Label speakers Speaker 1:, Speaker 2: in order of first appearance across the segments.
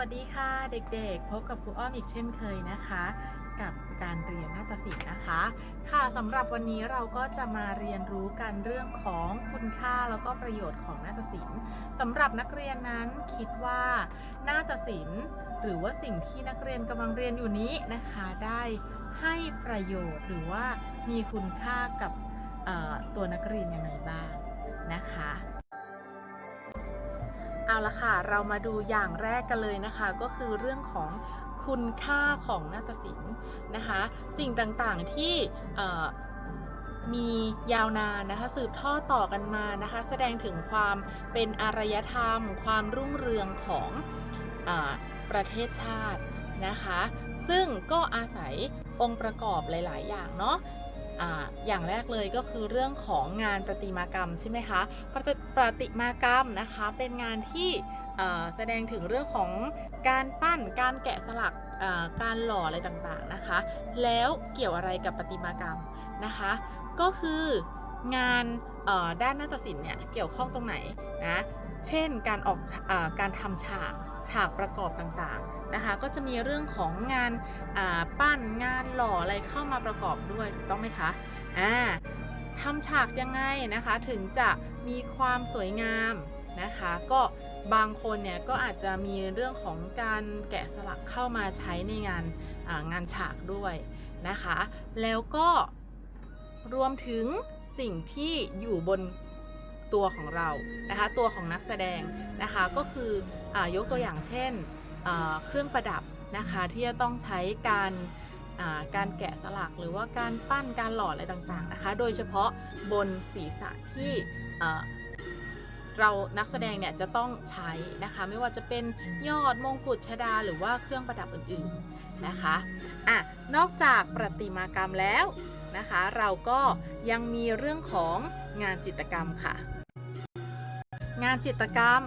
Speaker 1: วัสดีค่ะเด็กๆ พบกับครูอ้อมอีกเช่นเคยนะคะ กับการเรียนนาฏศิลป์นะคะ ค่ะสำหรับวันนี้เราก็จะมาเรียนรู้กันเรื่องของคุณค่าแล้วก็ประโยชน์ของนาฏศิลป์สำหรับนักเรียนนั้นคิดว่านาฏศิลป์หรือว่าสิ่งที่นักเรียนกำลังเรียนอยู่นี้นะคะ ได้ให้ประโยชน์หรือว่ามีคุณค่ากับตัวนักเรียนยังไงบ้างนะคะ เอาละค่ะ เรามาดูอย่างแรกกันเลยนะคะ ก็คือเรื่องของคุณค่าของนาฏศิลป์นะคะ สิ่งต่างๆที่เอ่มียาวนานนะคะสืบทอดต่อกันมานะคะ แสดงถึงความเป็นอารยธรรม ความรุ่งเรืองของอประเทศชาตินะคะ ซึ่งก็อาศัยองค์ประกอบหลาย ๆ อย่างเนาะ อย่างแรกเลยก็คือเรื่องของงานประติมากรรมใช่ไหมคะประติประติมากรรมนะคะเป็นงานที่แสดงถึงเรื่องของการปั้นการแกะสลักการหล่ออะไรต่างๆนะคะ แล้วเกี่ยวอะไรกับประติมากรรมนะคะ ก็คืองานด้านนาฏศิลป์เนี่ยเกี่ยวข้องตรงไหนนะเช่นการออกอการทำฉากฉากประกอบต่างๆ นะคะ ก็จะมีเรื่องของงานาปั้นงานหล่ออะไรเข้ามาประกอบด้วยถูกต้องไหมคะอ่าทำฉากยังไงนะคะถึงจะมีความสวยงามนะคะ ก็บางคนเนี่ยก็อาจจะมีเรื่องของการแกะสลักเข้ามาใช้ในงานางานฉากด้วยนะคะ แล้วก็รวมถึงสิ่งที่อยู่บนตัวของเรานะคะ ตัวของนักแสดงนะคะก็คืออยกตัวอย่างเช่น เครื่องประดับนะคะที่จะต้องใช้การการแกะสลักหรือว่าการปั้นการหล่ออะไรต่างๆนะคะ โดยเฉพาะบนศีรษะที่เรานักแสดงเนี่ยจะต้องใช้นะคะไม่ว่าจะเป็นยอดมงกุฎชดา หรือว่าเครื่องประดับอื่นๆนะคะอะนอกจากประติมากรรมแล้วนะคะ เราก็ยังมีเรื่องของงานจิตรกรรมค่ะ งานจิตรกรรม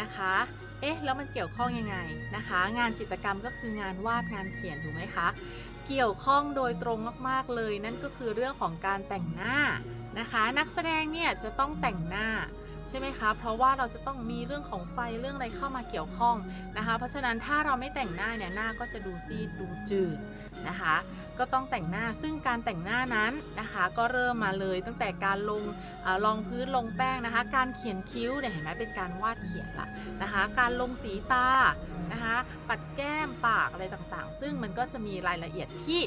Speaker 1: นะคะ เอ๊ะ แล้วมันเกี่ยวข้องยังไงนะคะ งานจิตรกรรมก็คืองานวาดงานเขียนถูกไหมคะ เกี่ยวข้องโดยตรงมากๆเลย นั่นก็คือเรื่องของการแต่งหน้านะคะ นักแสดงเนี่ยจะต้องแต่งหน้า ใช่ไหมคะ เพราะว่าเราจะต้องมีเรื่องของไฟเรื่องอะไรเข้ามาเกี่ยวข้องนะคะ เพราะฉะนั้นถ้าเราไม่แต่งหน้าเนี่ยหน้าก็จะดูซีดดูจืดนะคะ ก็ต้องแต่งหน้าซึ่งการแต่งหน้านั้นนะคะ ก็เริ่มมาเลยตั้งแต่การลงอรองพื้นลงแป้งนะคะ การเขียนคิ้วเนี่ยเห็นไหมเป็นการวาดเขียนละนะคะ การลงสีตานะคะปัดแก้มปากอะไรต่างๆ ซึ่งมันก็จะมีรายละเอียดที่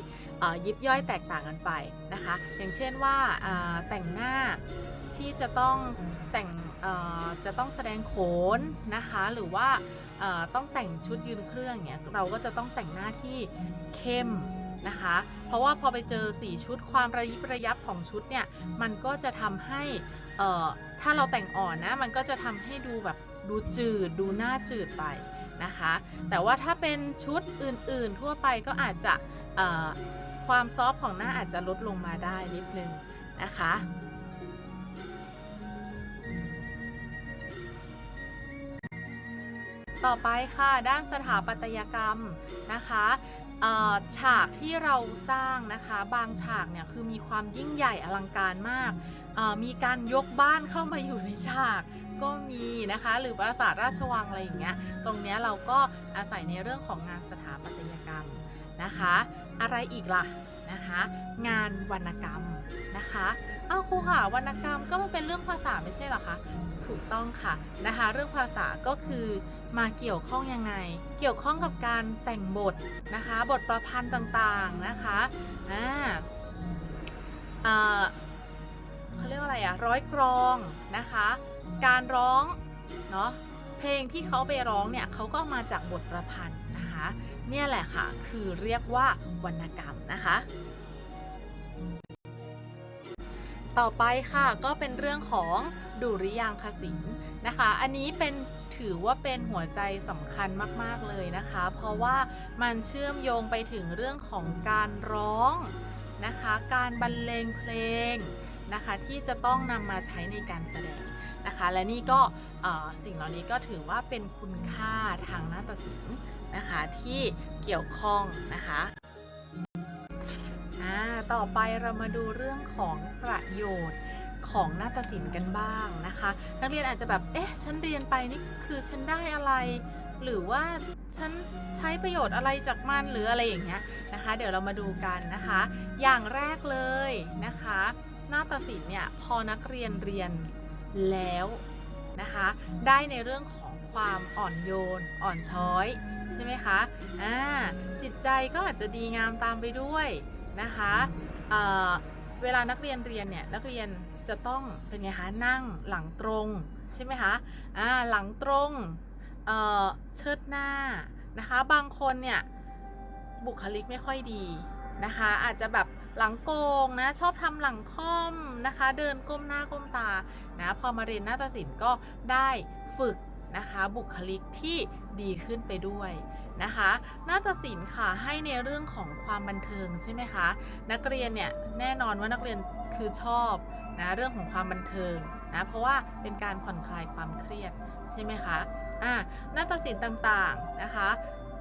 Speaker 1: ยิบย่อยแตกต่างกันไปนะคะ อย่างเช่นว่าแต่งหน้า ที่จะต้องแต่งจะต้องแสดงโขนนะคะ หรือว่าต้องแต่งชุดยืนเครื่องเนี่ยเราก็จะต้องแต่งหน้าที่เข้มนะคะ เพราะว่าพอไปเจอสีชุดความระยิบระยับของชุดเนี่ยมันก็จะทำให้ถ้าเราแต่งอ่อนนะมันก็จะทำให้ดูแบบดูจืดดูหน้าจืดไปนะคะ แต่ว่าถ้าเป็นชุดอื่นๆทั่วไปก็อาจจะความซอฟของหน้าอาจจะลดลงมาได้นิดนึงนะคะ ต่อไปค่ะด้านสถาปัตยกรรมนะคะฉากที่เราสร้างนะคะบางฉากเนี่ยคือมีความยิ่งใหญ่อลังการมาก มีการยกบ้านเข้ามาอยู่ในฉากก็มีนะคะหรือปราสาทราชวังอะไรอย่างเงี้ยตรงเนี้ยเราก็อาศัยในเรื่องของงานสถาปัตยกรรมนะคะ อะไรอีกล่ะนะคะ งานวรรณกรรมนะคะอ้าวครูค่ะวรรณกรรมก็มันเป็นเรื่องภาษาไม่ใช่หรอคะถูกต้องค่ะนะคะ เรื่องภาษาก็คือ มาเกี่ยวข้องยังไง เกี่ยวข้องกับการแต่งบทนะคะ บทประพันธ์ต่างๆนะคะอ่าเขาเรียกว่าอะไรอะร้อยกรองนะคะ การร้องเนาะเพลงที่เขาไปร้องเนี่ยเขาก็มาจากบทประพันธ์นะคะ เนี่ยแหละค่ะคือเรียกว่าวรรณกรรมนะคะ ต่อไปค่ะก็เป็นเรื่องของดุริยางคศิลป์นะคะ อันนี้เป็น ถือว่าเป็นหัวใจสำคัญมาก ๆ เลยนะคะ เพราะว่ามันเชื่อมโยงไปถึงเรื่องของการร้องนะคะ การบรรเลงเพลงนะคะ ที่จะต้องนำมาใช้ในการแสดงนะคะ และนี่ก็สิ่งเหล่านี้ก็ถือว่าเป็นคุณค่าทางนาฏศิลป์นะคะที่เกี่ยวข้องนะคะต่อไปเรามาดูเรื่องของประโยชน์ ของนาฏศิลป์กันบ้างนะคะ นักเรียนอาจจะแบบ เอ๊ะ ฉันเรียนไปนี่คือฉันได้อะไร หรือว่าฉันใช้ประโยชน์อะไรจากมันหรืออะไรอย่างเงี้ยนะคะ เดี๋ยวเรามาดูกันนะคะ อย่างแรกเลยนะคะหน้าตัดสินเนี่ยพอนักเรียนเรียนแล้วนะคะ ได้ในเรื่องของความอ่อนโยน อ่อนช้อยใช่ไหมคะอ่าจิตใจก็อาจจะดีงามตามไปด้วยนะคะเเวลานักเรียนเรียนเนี่ยนักเรียน จะต้องเป็นไงคะนั่งหลังตรงใช่ไหมคะอ่าหลังตรงเอ่อเชิดหน้านะคะ บางคนเนี่ยบุคลิกไม่ค่อยดีนะคะ อาจจะแบบหลังโกงนะชอบทำหลังค่อมนะคะ เดินก้มหน้าก้มตานะพอมาเรียนหน้าฏศิลป์ก็ได้ฝึกนะคะบุคลิกที่ดีขึ้นไปด้วยนะคะนาฏศิลป์ค่ะให้ในเรื่องของความบันเทิงใช่ไหมคะ นักเรียนเนี่ยแน่นอนว่านักเรียนคือชอบ นะเรื่องของความบันเทิงนะเพราะว่าเป็นการผ่อนคลายความเครียดใช่ไหมคะอ่านาฏศิลป์ต่างๆนะคะ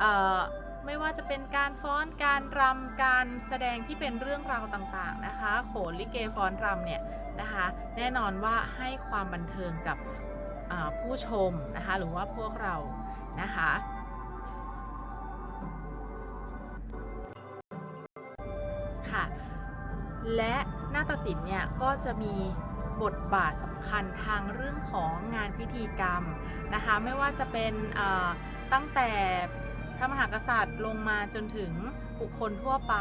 Speaker 1: เอ่อไม่ว่าจะเป็นการฟ้อนการรำการแสดงที่เป็นเรื่องราวต่างๆนะคะโขนลิเกฟ้อนรำเนี่ยนะคะแน่นอนว่าให้ความบันเทิงกับผู้ชมนะคะหรือว่าพวกเรานะคะ และนาฏศิลป์เนี่ยก็จะมีบทบาทสำคัญทางเรื่องของงานพิธีกรรมนะคะไม่ว่าจะเป็นตั้งแต่พระมหากษัตริย์ลงมาจนถึงบุคคลทั่วไป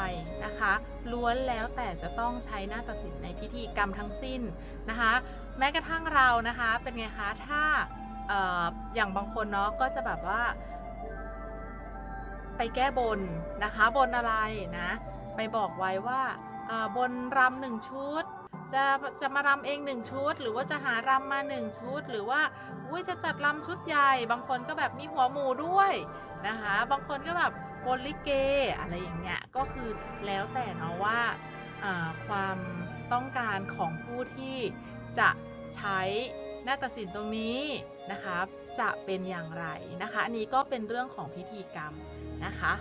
Speaker 1: นะคะล้วนแล้วแต่จะต้องใช้นาฏศิลป์ในพิธีกรรมทั้งสิ้นนะคะแม้กระทั่งเรานะคะเป็นไงคะถ้าออย่างบางคนเนาะก็จะแบบว่า ไปแก้บนนะคะบนอะไรนะไปบอกไว้ว่า บนรำหนึ่งชุด จะจะมารำเองหนึ่งชุด หรือว่าจะหารำมาหนึ่งชุด หรือว่าอุ้ยจะจัดรำชุดใหญ่ บางคนก็แบบมีหัวหมูด้วยนะคะ บางคนก็แบบบลิเกอะไรอย่างเงี้ยก็คือแล้วแต่เนาะว่าอ่าความต้องการของผู้ที่จะใช้นาฏศิลป์ตรงนี้นะคะจะเป็นอย่างไรนะคะ อันนี้ก็เป็นเรื่องของพิธีกรรมนะคะ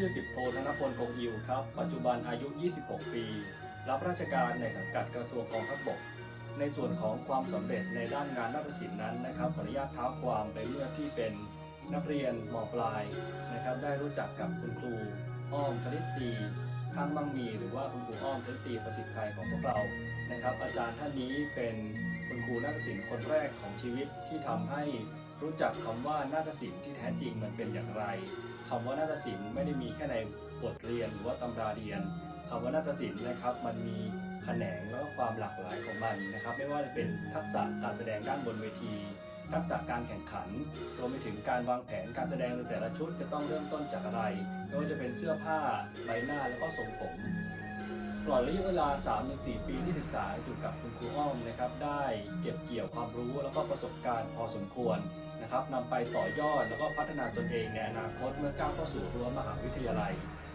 Speaker 2: ชื่อสิบโทธนพลคงอิวครับ ปัจจุบันอายุ 26 ปี รับราชการในสังกัดกระทรวงกองทัพบก ในส่วนของความสำเร็จในด้านงานนาฏศิลป์นั้นนะครับขออนุญาตเท้าความไปเมื่อที่เป็นนักเรียนมปลายนะครับ ได้รู้จักกับคุณครูอ้อมคณิตตีข้างมั่งมี หรือว่าคุณครูอ้อมคณิตตีประสิทธิ์ไทยของพวกเรานะครับ อาจารย์ท่านนี้เป็นคุณครูนาฏศิลป์คนแรกของชีวิตที่ทำให้รู้จักคำว่านาฏศิลป์ที่แท้จริงมันเป็นอย่างไร คำว่านาฏศิลป์ไม่ได้มีแค่ในบทเรียนหรือว่าตำราเรียนคำว่านาฏศิลป์นะครับ มันมีแขนงแล้วก็ความหลากหลายของมันนะครับ ไม่ว่าจะเป็นทักษะการแสดงด้านบนเวที ทักษะการแข่งขันรวมไปถึงการวางแผนการแสดงในแต่ละชุดจะต้องเริ่มต้นจากอะไรไม่ว่าจะเป็นเสื้อผ้าใบหน้าแล้วก็ทรงผมตลอดระยะเวลา 3-4 ปีที่ศึกษาอยู่กับคุณครูอ้อมนะครับ ได้เก็บเกี่ยวความรู้แล้วก็ประสบการณ์พอสมควร นะครับนำไปต่อยอดแล้วก็พัฒนาตนเองในอนาคตเมื่อก้าวเข้าสู่รั้วมหาวิทยาลัย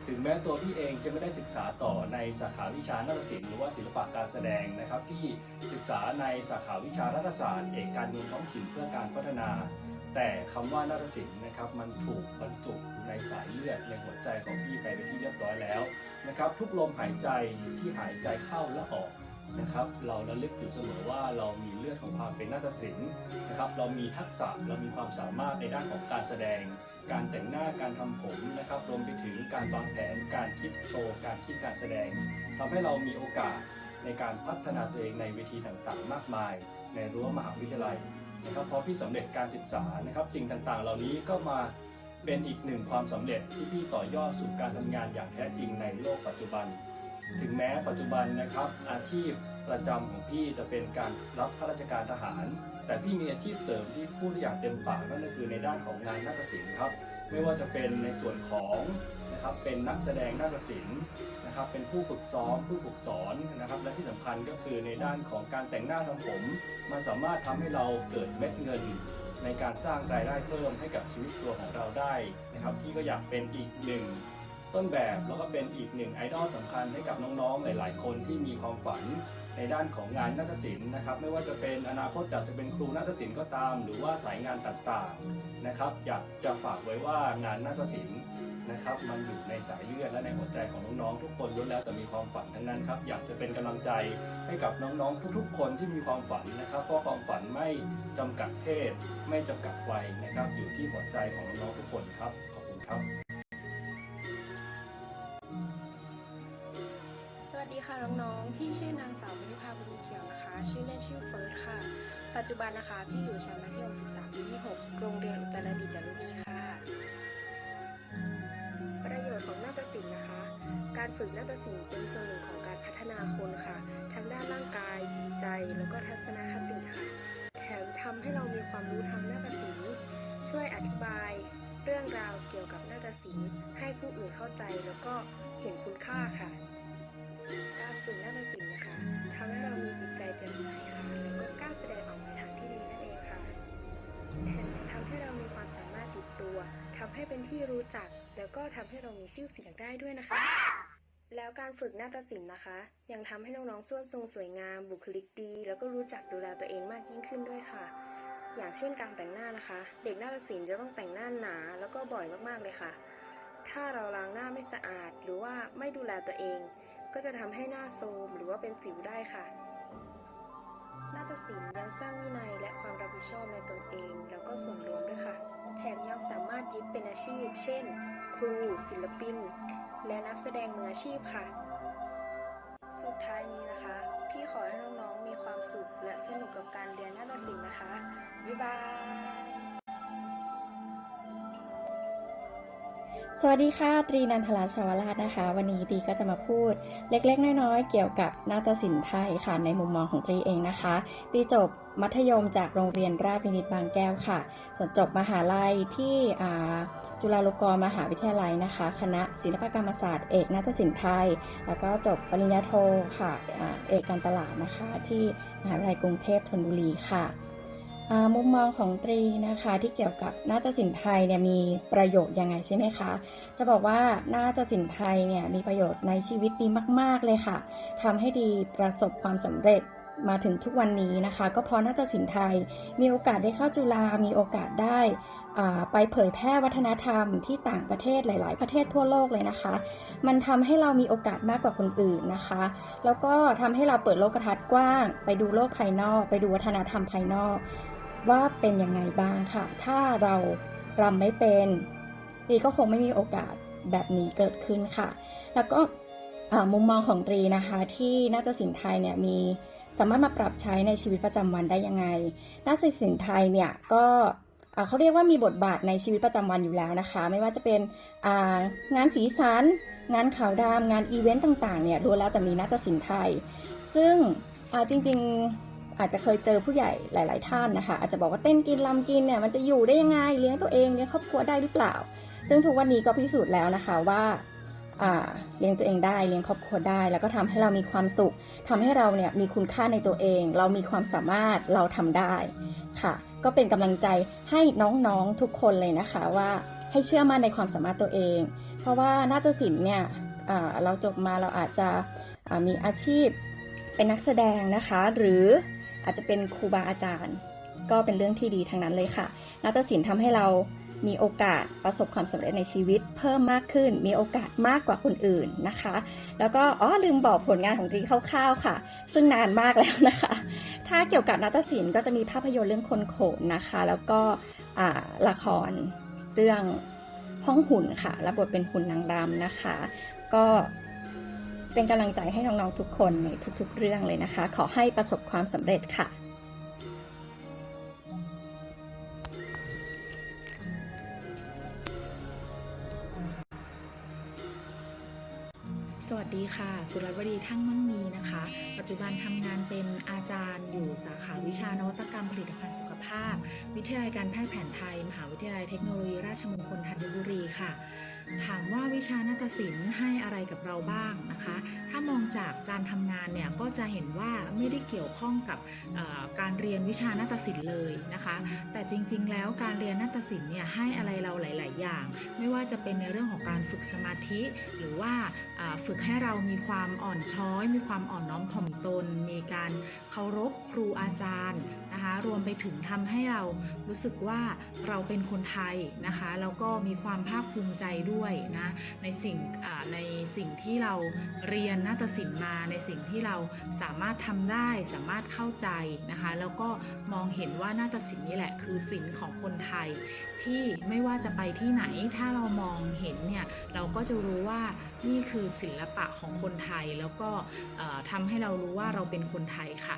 Speaker 2: ถึงแม้ตัวพี่เองจะไม่ได้ศึกษาต่อในสาขาวิชานาฏศิลป์หรือว่าศิลปะการแสดงนะครับ ที่ศึกษาในสาขาวิชารัฐศาสตร์เอกการเมืองท้องถิ่นเพื่อการพัฒนา แต่คำว่านาฏศิลป์นะครับมันถูกบรรจุในสายเลือดในหัวใจของพี่ไปเป็นที่เรียบร้อยแล้วนะครับทุกลมหายใจที่หายใจเข้าและออก นะครับ เราระลึกอยู่เสมอว่าเรามีเลือดของความเป็นนาฏศิลป์นะครับ เรามีทักษะเรามีความสามารถในด้านของการแสดง การแต่งหน้าการทำผมนะครับ รวมไปถึงการวางแผน การคิดโชว์ การคิดการแสดงทำให้เรามีโอกาสในการพัฒนาตัวเองในเวทีต่างๆ มากมาย ในรั้วมหาวิทยาลัยนะครับพอพี่สำเร็จการศึกษานะครับสิ่งต่างๆ เหล่านี้ก็มาเป็นอีกหนึ่งความสำเร็จที่พี่ต่อยอดสู่การทำงานอย่างแท้จริงในโลกปัจจุบัน ถึงแม้ปัจจุบันนะครับอาชีพประจำของพี่จะเป็นการรับข้าราชการทหาร แต่พี่มีอาชีพเสริมที่พูดอย่างเต็มปากนั่นก็คือในด้านของงานนาฏศิลป์ครับไม่ว่าจะเป็นในส่วนของนะครับเป็นนักแสดงนาฏศิลป์นะครับเป็นผู้ฝึกซ้อมผู้ฝึกสอนนะครับ และที่สำคัญก็คือในด้านของการแต่งหน้าทำผม มันสามารถทำให้เราเกิดเม็ดเงินในการสร้างรายได้เพิ่มให้กับชีวิตตัวของเราได้นะครับพี่ก็อยากเป็นอีกหนึ่ง ต้นแบบแล้วก็เป็นอีกหนึ่งไอดอลสำคัญให้กับน้องๆ หลาย ๆ คนที่มีความฝันในด้านของงานนาฏศิลป์นะครับ ไม่ว่าจะเป็นอนาคตจะเป็นครูนาฏศิลป์ก็ตาม หรือว่าสายงานต่างๆนะครับ อยากจะฝากไว้ว่างานนาฏศิลป์นะครับ มันอยู่ในสายเลือดและในหัวใจของน้องๆทุกคนล้วนแล้วแต่มีความฝันทั้งนั้นครับ อยากจะเป็นกำลังใจให้กับน้องๆ ทุกๆ คนที่มีความฝันนะครับ เพราะความฝันไม่จำกัดเพศ ไม่จำกัดวัยนะครับ อยู่ที่หัวใจของน้องๆทุกคนครับ ขอบคุณครับ
Speaker 3: ค่ะน้องๆ พี่ชื่อนางสาววินิภาบุญเขียวนะคะ ชื่อเล่นชื่อเฟิร์สค่ะ ปัจจุบันนะคะ พี่อยู่ชั้นมัธยมศึกษาปีที่ 6 โรงเรียนอุตรดิตถ์ดลุนีค่ะ ประโยชน์ของนาฏศิลป์นะคะ การฝึกนาฏศิลป์เป็นส่วนหนึ่งของ มีชื่อเสียงได้ด้วยนะคะ แล้วการฝึกนาฏศิลป์นะคะ ยังทำให้น้องๆส่วนทรงสวยงาม บุคลิกดี แล้วก็รู้จักดูแลตัวเองมากยิ่งขึ้นด้วยค่ะ อย่างเช่นการแต่งหน้านะคะ เด็กนาฏศิลป์จะต้องแต่งหน้าหนา แล้วก็บ่อยมากๆเลยค่ะ ถ้าเราล้างหน้าไม่สะอาด หรือว่าไม่ดูแลตัวเอง ก็จะทำให้หน้าโทรมหรือว่าเป็นสิวได้ค่ะนาฏศิลป์ยังสร้างวินัยและความรับผิดชอบในตนเอง แล้วก็ส่วนรวมด้วยค่ะ แถมยังสามารถยึดเป็นอาชีพ เช่น รู ศิลปิน และนักแสดงมืออาชีพค่ะ สุดท้ายนี้นะคะ พี่ขอให้น้องๆมีความสุขและสนุกกับการเรียนนาฏศิลป์นะคะ บ๊ายบาย
Speaker 4: สวัสดีค่ะ ตรีนันทราชาวราชนะคะ วันนี้ตีก็จะมาพูดเล็กๆ น้อยๆ เกี่ยวกับนาฏศิลป์ไทยค่ะ ในมุมมองของตรีเองนะคะ ตีจบมัธยมจากโรงเรียนราชวินิตบางแก้วค่ะส่วนจบมหาลัยที่จุฬาลงกรณ์มหาวิทยาลัยนะคะ คณะศิลปกรรมศาสตร์เอกนาฏศิลป์ไทย แล้วก็จบปริญญาโทค่ะอ่าเอกการตลาดนะคะ ที่มหาวิทยาลัยกรุงเทพธนบุรีค่ะ มุมมองของตรีนะคะ ที่เกี่ยวกับนาฏศิลป์ไทยเนี่ยมีประโยชน์ยังไงใช่ไหมคะ จะบอกว่านาฏศิลป์ไทยเนี่ยมีประโยชน์ในชีวิตดีมาก ๆเลยค่ะทำให้ดีประสบความสำเร็จมาถึงทุกวันนี้นะคะ ก็เพราะนาฏศิลป์ไทยมีโอกาสได้เข้าจุฬามีโอกาสได้ไปเผยแพร่วัฒนธรรมที่ต่างประเทศหลาย ๆ ประเทศทั่วโลกเลยนะคะ มันทำให้เรามีโอกาสมากกว่าคนอื่นนะคะ แล้วก็ทำให้เราเปิดโลกทัศน์กว้าง ไปดูโลกภายนอก ไปดูวัฒนธรรมภายนอก ว่าเป็นยังไงบ้างค่ะ ถ้าเรารำไม่เป็นตรีก็คงไม่มีโอกาสแบบนี้เกิดขึ้นค่ะ แล้วก็มุมมองของตรีนะคะที่นาฏศิลป์ไทยเนี่ยมีสามารถมาปรับใช้ในชีวิตประจำวันได้ยังไงนาฏศิลป์ไทยเนี่ยก็เขาเรียกว่ามีบทบาทในชีวิตประจำวันอยู่แล้วนะคะ ไม่ว่าจะเป็นางานสีสัน งานขาวดำงานอีเวนต์ต่างๆเนี่ยดูแล้วแต่มีนาฏศิลป์ไทย ซึ่งจริงๆ อาจจะเคยเจอผู้ใหญ่หลาย ๆ ท่านนะคะ อาจจะบอกว่าเต้นกินลำกินเนี่ยมันจะอยู่ได้ยังไงเลี้ยงตัวเองเลี้ยงครอบครัวได้หรือเปล่า ซึ่งทุกวันนี้ก็พิสูจน์แล้วนะคะว่าเลี้ยงตัวเองได้เลี้ยงครอบครัวได้ แล้วก็ทำให้เรามีความสุขทำให้เราเนี่ยมีคุณค่าในตัวเอง เรามีความสามารถเราทำได้ค่ะ ก็เป็นกำลังใจให้น้องๆทุกคนเลยนะคะว่าให้เชื่อมั่นในความสามารถตัวเอง เพราะว่านาฏศิลป์เนี่ยเราจบมาเราอาจจะมีอาชีพเป็นนักแสดงนะคะ หรือ อาจจะเป็นครูบาอาจารย์ ก็เป็นเรื่องที่ดีทั้งนั้นเลยค่ะ นาฏศิลป์ทำให้เรามีโอกาสประสบความสำเร็จในชีวิต เพิ่มมากขึ้น มีโอกาสมากกว่าคนอื่นนะคะ แล้วก็อ๋อลืมบอกผลงานของตรีคร่าวๆค่ะ ซึ่งนานมากแล้วนะคะ ถ้าเกี่ยวกับนาฏศิลป์ก็จะมีภาพยนตร์เรื่องคนโขนนะคะ แล้วก็ละครเรื่องห้องหุ่นค่ะ รับบทเป็นหุ่นนางรำนะคะ ก็ เป็นกำลังใจให้น้องๆทุกคนในทุกๆเรื่องเลยนะคะ ขอให้ประสบความสำเร็จค่ะ
Speaker 5: สวัสดีค่ะ สุรัตน์วดีทั้งมั่งมีนะคะ ปัจจุบันทำงานเป็นอาจารย์อยู่สาขาวิชานวัตกรรมผลิตภัณฑ์สุขภาควิทยาลัยการแพทย์แผนไทย มหาวิทยาลัยเทคโนโลยีราชมงคลธัญบุรีค่ะ ถามว่าวิชานาฏศิลป์ให้อะไรกับเราบ้างนะคะ ถ้ามองจากการทำงานเนี่ยก็จะเห็นว่าไม่ได้เกี่ยวข้องกับการเรียนวิชานาฏศิลป์เลยนะคะ แต่จริงๆ แล้วการเรียนนาฏศิลป์เนี่ยให้อะไรเราหลาย ๆ อย่าง ไม่ว่าจะเป็นในเรื่องของการฝึกสมาธิ หรือว่าฝึกให้เรามีความอ่อนช้อย มีความอ่อนน้อมถ่อมตน มีการเคารพครูอาจารย์นะคะรวมไปถึงทำให้เรารู้สึกว่าเราเป็นคนไทยนะคะแล้วก็มีความภาคภูมิใจด้วยนะในสิ่งในสิ่งที่เราเรียนนาฏศิลป์มาในสิ่งที่เราสามารถทำได้สามารถเข้าใจนะคะ แล้วก็มองเห็นว่านาฏศิลป์นี่แหละคือศิลป์ของคนไทย ที่ไม่ว่าจะไปที่ไหนถ้าเรามองเห็นเนี่ยเราก็จะรู้ว่านี่คือศิลปะของคนไทย แล้วก็ทำให้เรารู้ว่าเราเป็นคนไทยค่ะ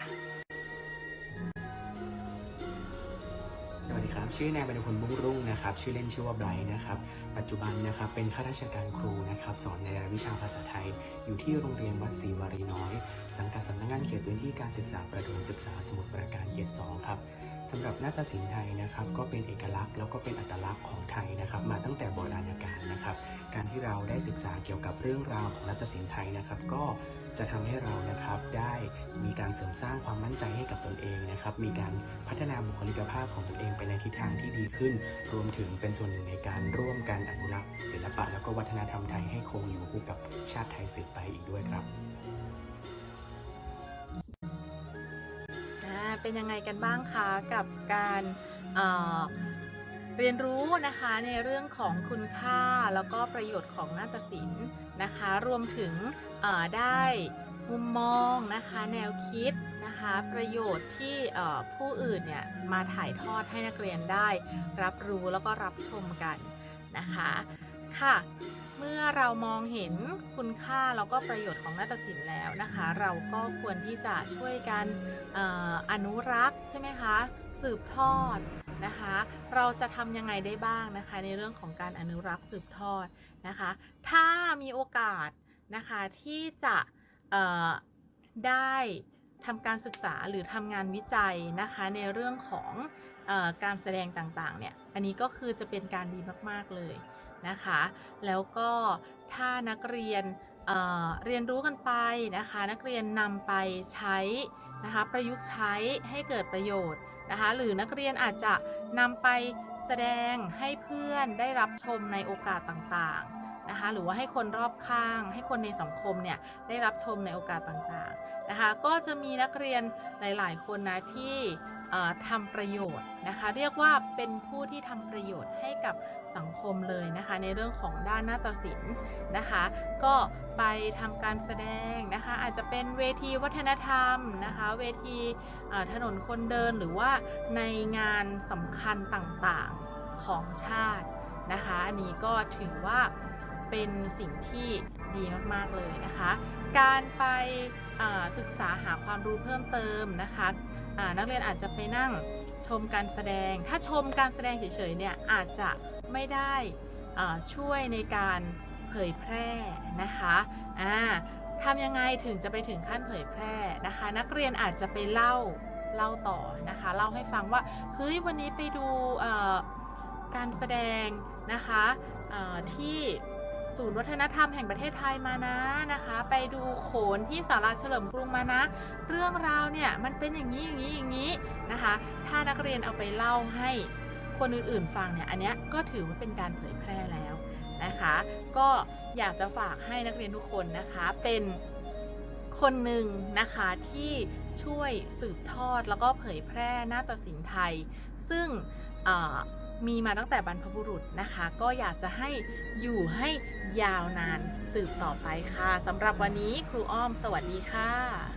Speaker 6: สวัสดีครับชื่อนายบรรพลบุ้งรุ่งนะครับชื่อเล่นชื่อว่าไบรท์นะครับปัจจุบันนะครับเป็นข้าราชการครูนะครับสอนในรายวิชาภาษาไทย อยู่ที่โรงเรียนวัดศรีวารีน้อย สังกัดสำนักงานเขตพื้นที่การศึกษาประถมศึกษาสมุทรปราการเขตสองครับ สำหรับนาฏศิลป์ไทยนะครับก็เป็นเอกลักษณ์แล้วก็เป็นอัตลักษณ์ของไทยนะครับ มาตั้งแต่โบราณกาลนะครับ การที่เราได้ศึกษาเกี่ยวกับเรื่องราวของนาฏศิลป์ไทยนะครับ ก็จะทำให้เรานะครับได้มีการเสริมสร้างความมั่นใจให้กับตนเองนะครับ มีการพัฒนาบุคลิกภาพของตนเองไปในทิศทางที่ดีขึ้น รวมถึงเป็นส่วนหนึ่งในการร่วมกันอนุรักษ์ศิลปะ แล้วก็วัฒนธรรมไทยให้คงอยู่คู่กับชาติไทยสืบไปอีกด้วยครับ
Speaker 1: เป็นยังไงกันบ้างคะกับการเรียนรู้นะคะในเรื่องของคุณค่าแล้วก็ประโยชน์ของนาฏศิลป์นะคะ รวมถึงได้มุมมองนะคะแนวคิดนะคะประโยชน์ที่ผู้อื่นเนี่ยมาถ่ายทอดให้นักเรียนได้ รับรู้แล้วก็รับชมกันนะคะค่ะ เมื่อเรามองเห็นคุณค่าแล้วก็ประโยชน์ของนาฏศิลป์แล้วนะคะ เราก็ควรที่จะช่วยกันออนุรักษ์ใช่ไหมคะสืบทอดนะคะ เราจะทำยังไงได้บ้างนะคะ ในเรื่องของการอนุรักษ์สืบทอดนะคะ ถ้ามีโอกาสนะคะที่จะได้ทำการศึกษาหรือทำงานวิจัยนะคะในเรื่องของอการแสดงต่างๆเนี่ยอันนี้ก็คือจะเป็นการดีมากๆเลย นะคะ แล้วก็ถ้านักเรียนเเรียนรู้กันไปนะคะ นักเรียนนำไปใช้นะคะ ประยุกต์ใช้ให้เกิดประโยชน์นะคะ หรือนักเรียนอาจจะนำไปแสดงให้เพื่อนได้รับชมในโอกาสต่างๆนะคะ หรือว่าให้คนรอบข้าง ให้คนในสังคมเนี่ยได้รับชมในโอกาสต่างๆนะคะ ก็จะมีนักเรียนหลาย ๆ คนนะที่ ทำประโยชน์นะคะ เรียกว่าเป็นผู้ที่ทำประโยชน์ให้กับสังคมเลยนะคะ ในเรื่องของด้านนาฏศิลป์นะคะ ก็ไปทำการแสดงนะคะ อาจจะเป็นเวทีวัฒนธรรมนะคะ เวทีถนนคนเดินหรือว่าในงานสำคัญต่างๆของชาตินะคะ อันนี้ก็ถือว่าเป็นสิ่งที่ดีมาก ๆ เลยนะคะ การไปศึกษาหาความรู้เพิ่มเติมนะคะนักเรียนอาจจะไปนั่งชมการแสดง ถ้าชมการแสดงเฉยๆเนี่ยอาจจะไม่ได้ช่วยในการเผยแพร่นะคะทำยังไงถึงจะไปถึงขั้นเผยแพร่นะคะ นักเรียนอาจจะไปเล่าเล่าต่อนะคะเล่าให้ฟังว่าเฮ้ยวันนี้ไปดูการแสดงนะคะที่ ศูนย์วัฒนธรรมแห่งประเทศไทยมานะนะคะ ไปดูโขนที่สาราเฉลิมกรุงมานะ เรื่องราวเนี่ยมันเป็นอย่างนี้อย่างนี้อย่างนี้นะคะ ถ้านักเรียนเอาไปเล่าให้คนอื่นๆฟังเนี่ยอันเนี้ยก็ถือว่าเป็นการเผยแพร่แล้วนะคะ ก็อยากจะฝากให้นักเรียนทุกคนนะคะเป็นคนหนึ่งนะคะที่ช่วยสืบทอดแล้วก็เผยแพร่นาฏศิลป์ไทย ซึ่งอ่อ มีมาตั้งแต่บรรพบุรุษนะคะ ก็อยากจะให้อยู่ให้ยาวนานสืบต่อไปค่ะสำหรับวันนี้ครูอ้อมสวัสดีค่ะ